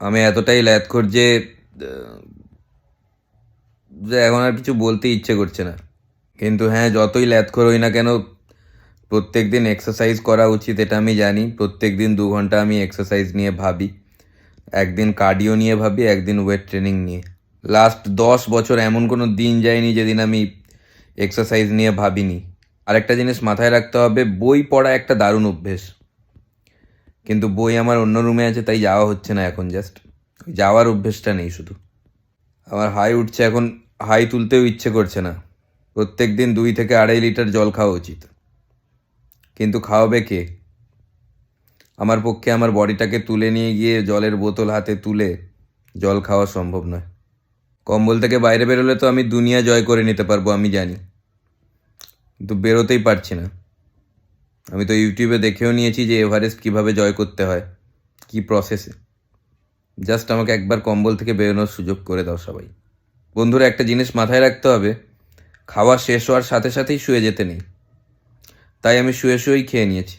আমি এতটাই ল্যাথখোর যে যে এখন আর কিছু বলতে ইচ্ছে করছে না। কিন্তু হ্যাঁ যতই ল্যাথখোর হই না কেন প্রত্যেক দিন এক্সারসাইজ করা উচিত, এটা আমি জানি। প্রত্যেক দিন দু ঘণ্টা আমি এক্সারসাইজ নিয়ে ভাবি। একদিন কার্ডিও নিয়ে ভাবি, একদিন ওয়েট ট্রেনিং নিয়ে। লাস্ট দশ বছর এমন কোনো দিন যায়নি যেদিন আমি এক্সারসাইজ নিয়ে ভাবিনি। আরেকটা জিনিস মাথায় রাখতে হবে, বই পড়া একটা দারুণ অভ্যেস। কিন্তু বই আমার অন্য রুমে আছে, তাই যাওয়া হচ্ছে না এখন জাস্ট যাওয়ার অভ্যেসটা নেই শুধু। আমার হাই উঠছে এখন, হাই তুলতেও ইচ্ছে করছে না। প্রত্যেক দিন দুই থেকে আড়াই লিটার জল খাওয়া উচিত। কিন্তু খাওয়াবে কে? আমার পক্ষে আমার বডিটাকে তুলে নিয়ে গিয়ে জলের বোতল হাতে তুলে জল খাওয়া সম্ভব নয়। কম্বল থেকে বাইরে বেরোলে তো আমি দুনিয়া জয় করে নিতে পারব, আমি জানি। কিন্তু বেরোতেই পারছি না। আমি তো ইউটিউবে দেখেও নিয়েছি যে এভারেস্ট কীভাবে জয় করতে হয়, কি প্রসেসে জাস্ট আমাকে একবার কম্বল থেকে বেরোনোর সুযোগ করে দাও সবাই। বন্ধুরা, একটা জিনিস মাথায় রাখতে হবে, খাওয়া শেষ হওয়ার সাথে সাথেই শুয়ে যেতে নেই। তাই আমি শুয়ে শুয়েই খেয়ে নিয়েছি।